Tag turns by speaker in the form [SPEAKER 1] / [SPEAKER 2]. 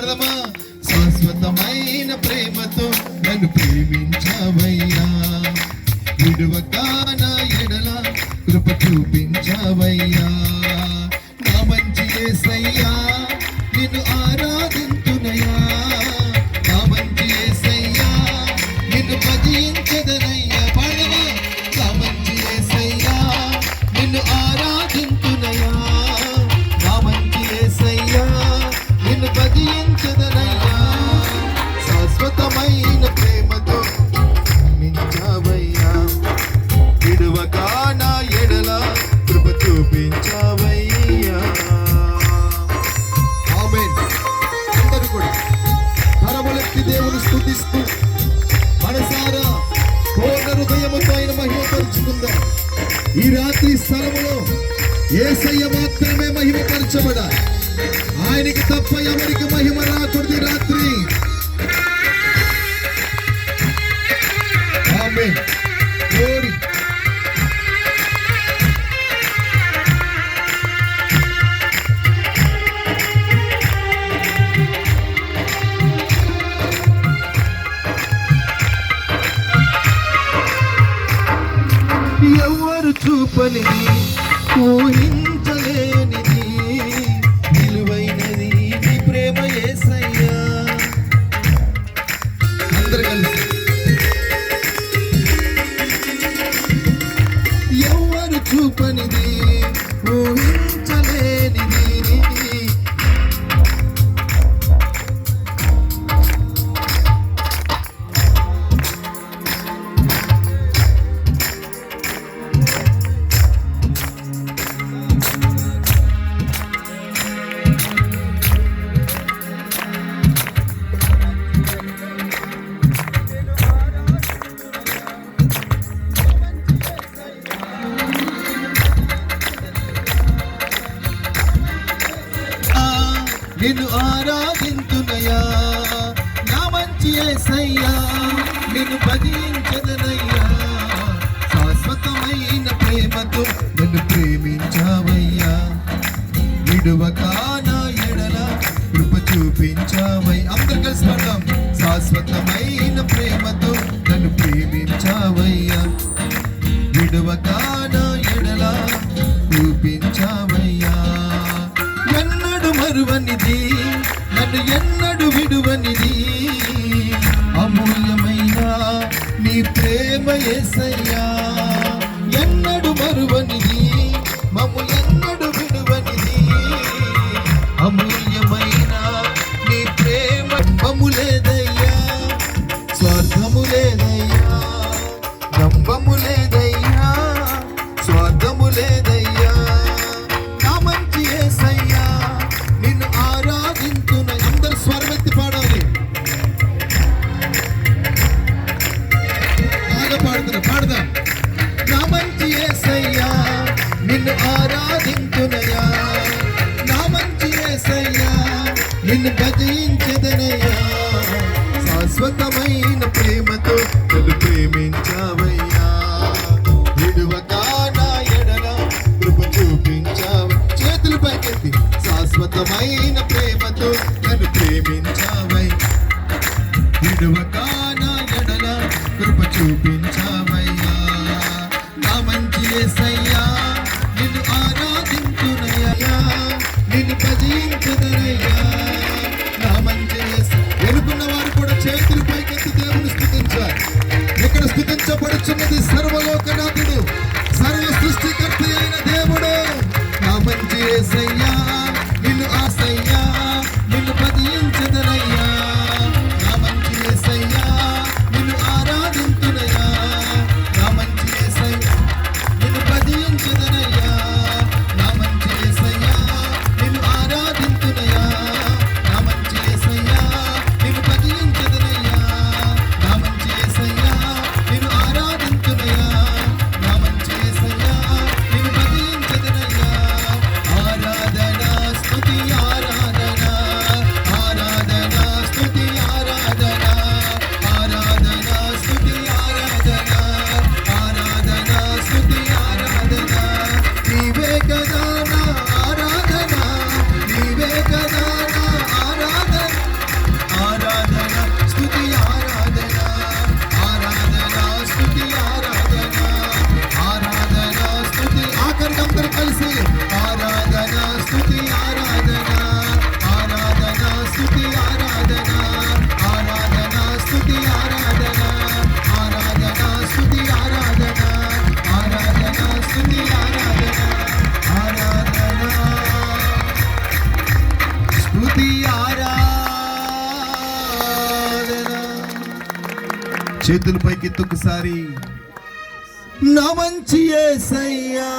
[SPEAKER 1] పాడదమా? శాశ్వతమైన ప్రేమతో నన్ను ప్రేమించవయ్యా. విడువగా నా ఎడల కృప చూపించవయ్యా. నా మంచి యేసయ్యా నిన్ను ఆరా ఈ రాత్రి స్థలములో ఏసయ్య మాత్రమే మహిమపరచబడాలి. ఆయనకి తప్ప ఎవరికి మహిమ రాకూడదు రాత్రి. ఆమేన్. ಬಲಿ ಕೂಲಿ నిన్ను ఆరాధించునయ్యా నా మంచి యేసయ్యా నిన్ను భజించదనయ్యా శాశ్వతమైన ప్రేమతో నన్ను ప్రేమించావయ్యా. విడువక నా ఎడల కృప చూపించావై. అందరు కలిసి పడదాం శాశ్వతమైన ప్రేమతో నన్ను ప్రేమించావయ్యా. విడువక నా ఎడల చూపించావయ్యా இசையா నిన్ను ఆరాధించునయా నా మంచి యేసయ్యా నిన్ను భజించదనయ్యా శాశ్వతమైన ప్రేమతో నన్ను ప్రేమించావయ్యా. విడువక నా ఎడల కృప చూపించావు. చేతులు పైకెత్తి శాశ్వతమైన ప్రేమతో నన్ను ప్రేమించావై విడువక నా ఎడల కృప చూపించావయ్యా చేతులపైకి పైకి నా మంచి ఏసయ్యా.